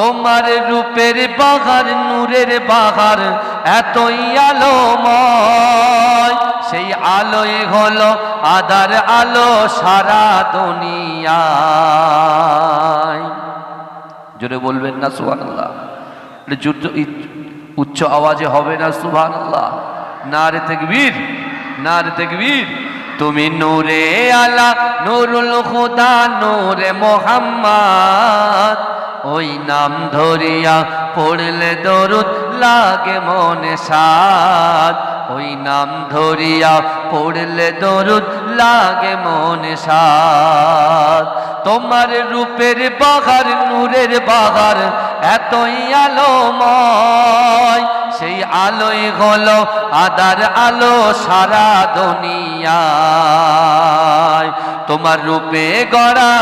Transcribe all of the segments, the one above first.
তোমার রূপের বাহার, নূরের বাহার, এতই আলোময়। সেই আলোয় হলো আদার আলো সারা দুনিয়ায়। জোরে বলবেন না, সুবহানাল্লাহ। এটা যুদ্ধ উচ্চ আওয়াজে হবে না সুবহান আল্লাহ না রে তেকবীর না রে তেকবীর তুমি নূরে আলা, নুরুল খুদা নূরে মোহাম্মদ। ওই নাম ধরিয়া পড়লে দরুদ লাগে মনে সাদ ওই নাম ধরিয়া পড়লে দরুদ লাগে মনে সাদ তোমার রূপের বাহার, নূরের বাহার, এতই আলোময়। সেই আলোয় হলো আদার আলো সারা দুনিয়ায়। তোমার রূপে গড়া,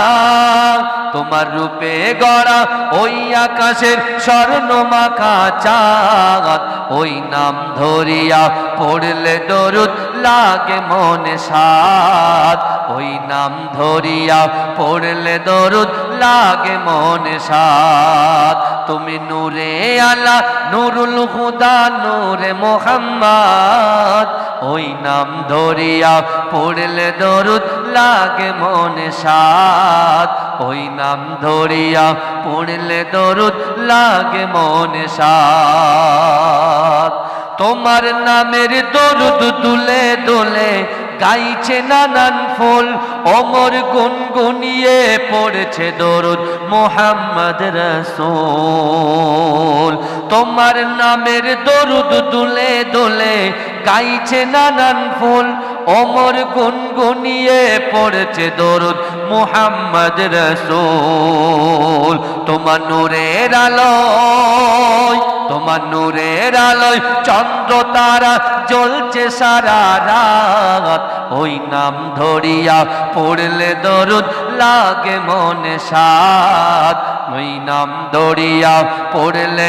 তোমার রূপে গড়া ওই আকাশের স্বর্ণ মাখা চাঁদ। ওই নাম ধরিয়া পড়লে দরুদ লাগে মনে সাদ ওই নাম ধরিয়া পড়লে দরুদ লাগে মনে সাদ তুমি নূরে আলা নুরুল হুদা, নূরে মোহাম্মদ। ওই নাম ধরিয়া পড়লে দরুদ লাগে মনে সাদ ওই নাম ধরিয়া পড়লে দরুদ লাগে মনে সাদ তোমার নামের দরুদ তুলে দোলে গাইছে নানান ফুল, অমর গুনগুনিয়ে পড়েছে দরুদ মোহাম্মদ রসুল। তোমার নামের দরুদ দুলে দোলে গাইছে নানান ফুল অমর গুনগুনিয়ে পড়েছে দরুদ মোহাম্মদ রসুল। তোমার নূরের আলোয়, তোমার নূরের আলোয় চন্দ্র তারা জ্বলছে সারা রাত। ওই নাম ধরিয়া পড়লে দরুদ লাগে মনে সাদ ওই নাম ধরিয়া পড়লে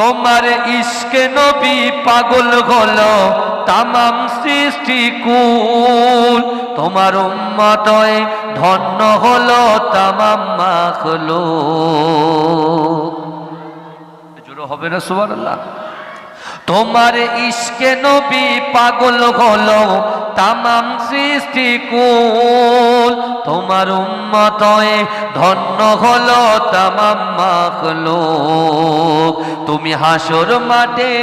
তোমার ইশকে নবী পাগল হলো, তামাম সৃষ্টি কুল। তোমার উম্মতয় ধন্য হল তামাম মাখলো জোরে হবে না, সুবহানাল্লাহ? তোমার ইশকে নবী পাগল হলো, তামাম সৃষ্টি কুল। তোমার উম্মতয়ে ধন্য হলো তামাম তুমি হাসর মাঠে,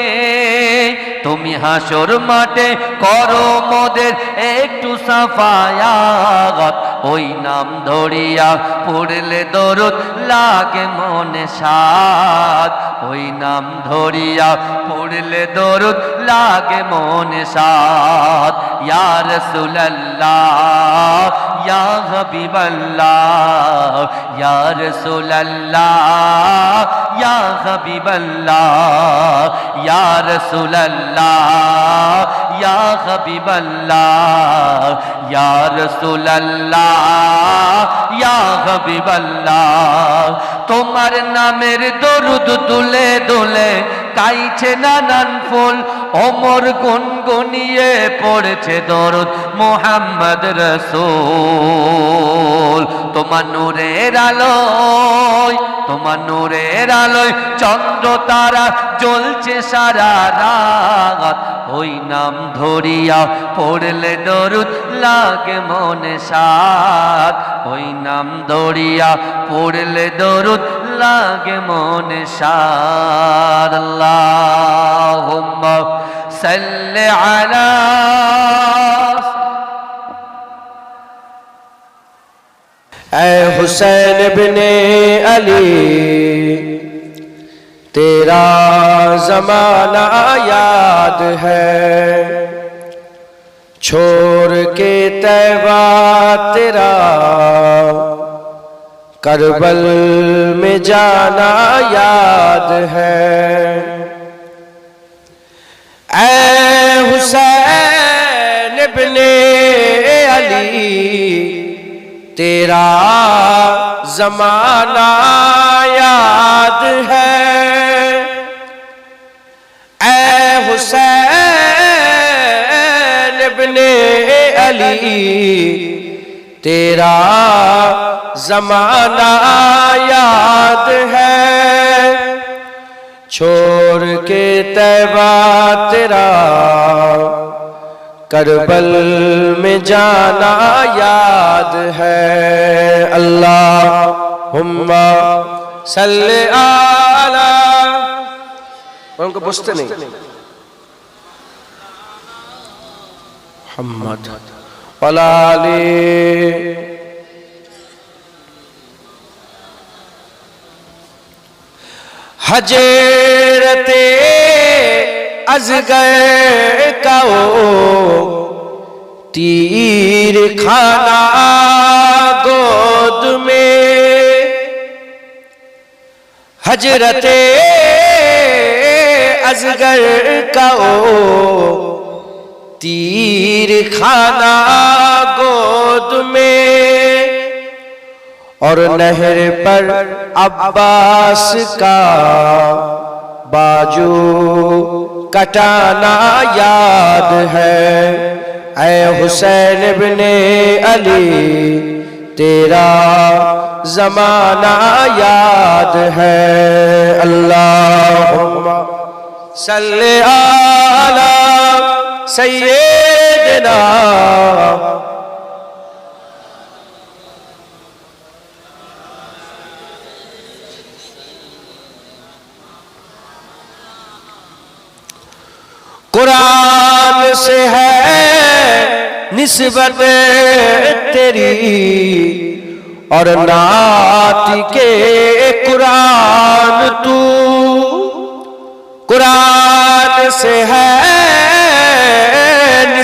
তুমি হাসর মাঠে করো মোদের একটু সাফায়াত। ওই নাম ধরিয়া পড়লে দরদ লাগে মনে সাদ। ওই নাম ধরিয়া পড়লে দরদ লাগে মনে সাদ। ইয়া রাসূলুল্লাহ ইয়া হাবিবাল্লাহ, ইয়া রাসূলুল্লাহ, ইয়া হাবিবাল্লাহ, ইয়া রাসূলুল্লাহ, ইয়া হাবিবাল্লাহ, ইয়া রাসূলুল্লাহ, ইয়া হাবিবাল্লাহ। তোমার নামের দরুদ তুলে দোলে গাইছে নানান ফুল অমর গুনগুনিয়ে পড়েছে দরুদ মোহাম্মদ রসুল। তোমার নূরের আলোয়, তোমার নূরের আলোয় চন্দ্র তারা জ্বলছে সারা রাত। ওই নাম ধরিয়া পড়লে দরুদ লাগে মনে সাত। ওই নাম ধরিয়া পড়লে দরুদ লাগে مون شاد اللہم سل علا اے حسین بن علی تیرا زمانہ یاد ہے چھوڑ کے تیوہ تیرا کربل میں جانا یاد ہے۔ اے حسین ابن علی تیرا زمانہ یاد ہے۔ اے حسین ابن علی تیرا زمانہ یاد ہے۔ چھوڑ کے تیبہ تیرا، کربل میں جانا یاد ہے۔ اللہ صلی اللہ ان کو پوچھتے نہیں۔ محمد۔ वलाले हजरते अजगर काओ तीर खाना गोद में हजरते अजगर تیر کھانا گود میں اور نہر پر عباس کا باجو کٹانا یاد ہے۔ اے حسین ابن علی، تیرا زمانہ یاد ہے۔ اللہ صلی اللہ سیدنا قرآن سے ہے نسبت تیری اور نات کے قرآن تو قرآن سے ہے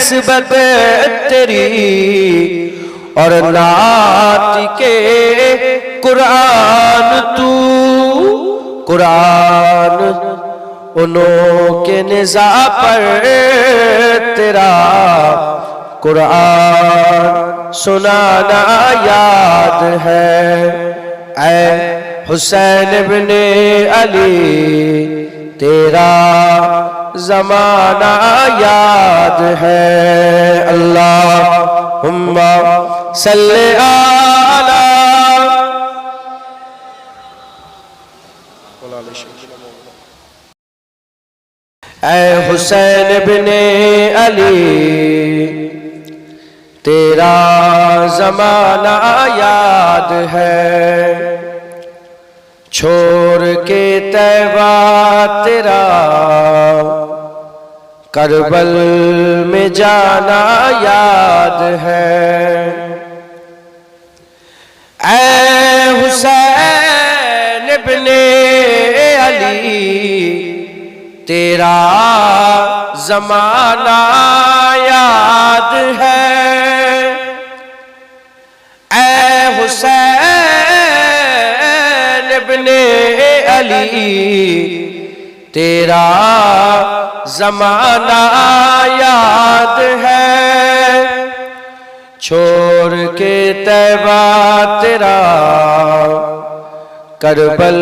نسبت تیری اور نعت کے قرآن تو قرآن انہوں کے نزا پر تیرا قرآن سنانا یاد ہے۔ اے حسین ابن علی، تیرا زمانہ یاد ہے۔ اللہ صلی اللہ اے حسین بن علی، تیرا زمانہ یاد ہے۔ چھوڑ کے تیوہ تیرا کربل میں جانا یاد ہے۔ اے حسین ابن علی، تیرا زمانہ یاد ہے۔ اے حسین ابن علی، تیرا زمانہ یاد ہے۔ چھوڑ کے تیبہ تیرا، کربل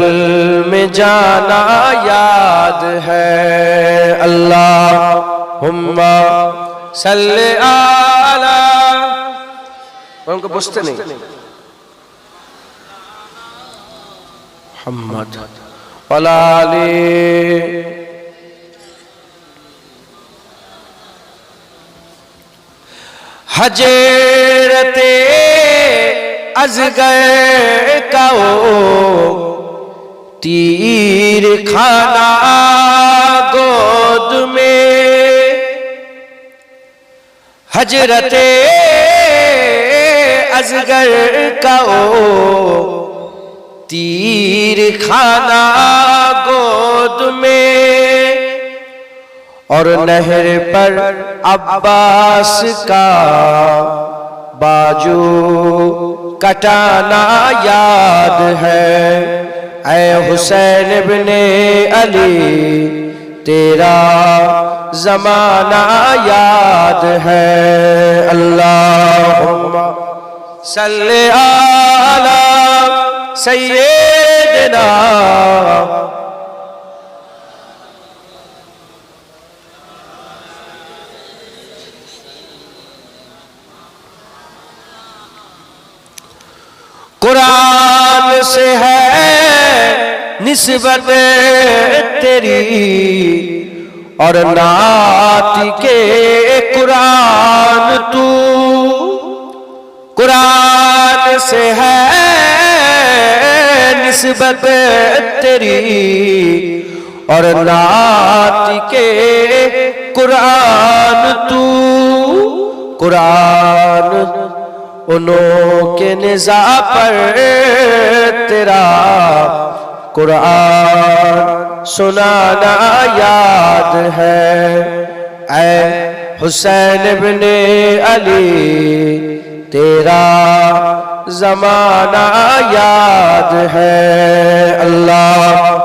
میں جانا یاد ہے۔ اللہ ہما صلی علی ان کو بستے نہیں۔ محمد ولا علی हजरते अजगर काओ तीर खाना गोद में हजरते अजगर का ओ तीर खाना गोद में اور نہر پر عباس کا باجو کٹانا یاد ہے۔ اے حسین ابن علی تیرا زمانہ یاد ہے۔ اللہم صلی علی سیدنا قرآن سے ہے نسبت تیری اور نات کے قرآن تو قرآن سے ہے نسبت تیری اور نات کے قرآن تو قرآن انہوں کے نزا پر تیرا قرآن سنانا یاد ہے۔ اے حسین ابن علی، تیرا زمانہ یاد ہے۔ اللہ